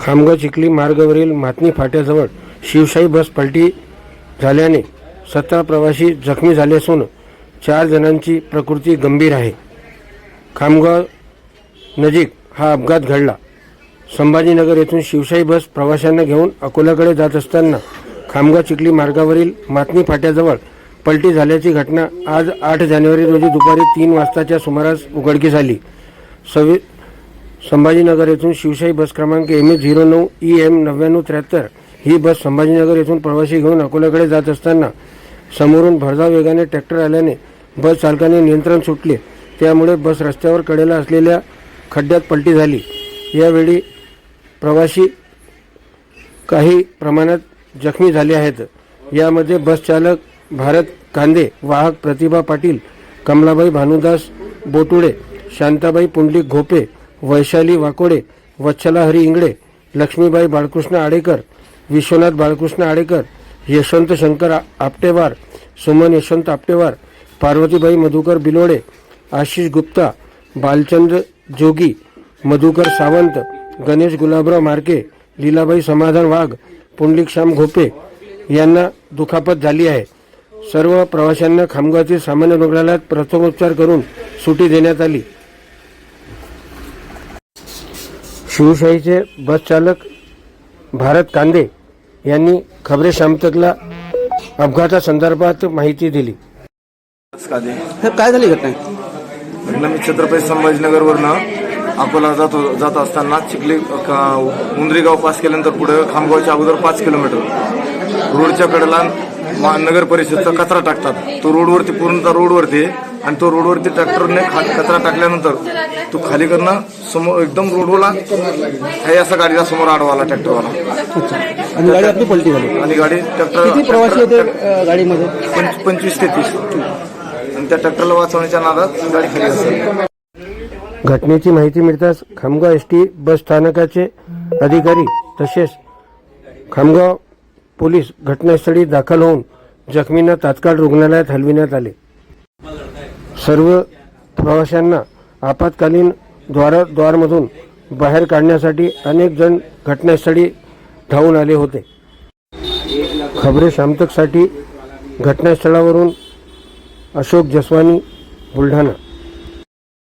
खामगाव चिखली मार्गावरील मातनी फाट्याजवळ शिवशाही बस पलटी झाल्याने सतरा प्रवासी जखमी झाले असून चार जणांची प्रकृती गंभीर आहे. खामगाव नजीक हा अपघात घडला. संभाजीनगर येथून शिवशाही बस प्रवाशांना घेऊन अकोल्याकडे जात असताना खामगाव चिखली मार्गावरील मातनी फाट्याजवळ पलटी झाल्याची घटना आज आठ जानेवारी रोजी दुपारी तीन वाजताच्या सुमारास उघडकीस आली. सव्वी संभाजीनगर येथून शिवशाही बस क्रमांक एम एच झिरो नऊ ई एम नव्याण्णव त्र्याहत्तर ही बस संभाजीनगर येथून प्रवासी घेऊन अकोल्याकडे जात असताना समोरून भरधाव वेगाने ट्रॅक्टर आल्याने बस चालकाने नियंत्रण सुटले. त्यामुळे बस रस्त्यावर कडेला असलेल्या खड्ड्यात पलटी झाली. यावेळी प्रवासी काही प्रमाणात जखमी झाले आहेत. यामध्ये बसचालक भारत कांदे वाहक प्रतिभा पाटील कमलाबाई भानुदास बोटुळे शांताबाई पुंडलिक घोपे वैशाली वाकोडे वत्सला हरी इंगडे लक्ष्मीबाई बाळकृष्ण आडेकर विश्वनाथ बाळकृष्ण आडेकर यशवंत शंकर आपटेवार सुमन यशवंत आपटेवार पार्वतीबाई मधुकर बिलोडे आशिष गुप्ता बालचंद्र जोगी मधुकर सावंत गणेश गुलाबराव मार्के लीलाबाई समाधान वाघ पुंडलिकश्याम घोपे यांना दुखापत झाली आहे. सर्व प्रवाशांना खामगावतील सामान्य रुग्णालयात प्रथमोपचार करून सुटी देण्यात आली. शिवशाहीचे बस चालक भारत कांदे यांनी खबरे शामतकला अपघातासंदर्भात माहिती दिली. कादे. साहेब काय झाली घटना? म्हटलं मी छत्रपती संभाजीनगरवरनं अकोला जातो जात असताना चिखली का- पास केल्यानंतर पुढे खामगावच्या अगोदर पाच किलोमीटर. रोडच्या कडेला मा- नगर परिषदचा कचरा टाकतात. तो रोडवरती पूर्णतः रोडवरती आहे. आणि तो रोडवरती ट्रॅक्टरने खाली कचरा टाकल्यानंतर तो खाली करणं समोर एकदम रोडवरला आहे असा गाडीला समोर आडवाला ट्रॅक्टरवाला. आणि गाडी आपली पलटी झाली. आणि गाडी ट्रॅक्टर किती प्रवासी होते अ, गाडीमध्ये? पंच- पंचवीस ते तीस. आणि त्या ट्रॅक्टरला वाचवण्याच्या नादात गाडी खाली असेल. घटनेची माहिती मिळताच खामगाव एस टी बस स्थानकाचे अधिकारी तसेच खामगाव पोलीस घटनास्थळी दाखल होऊन जखमींना तात्काळ रुग्णालयात हलविण्यात आले. सर्व प्रवाशांना आपत्कालीन द्वार द्वारमधून बाहेर काढण्यासाठी अनेक जण घटनास्थळी धावून आले होते. खबरे शामतकसाठी घटनास्थळावरून अशोक जसवानी बुलढाणा.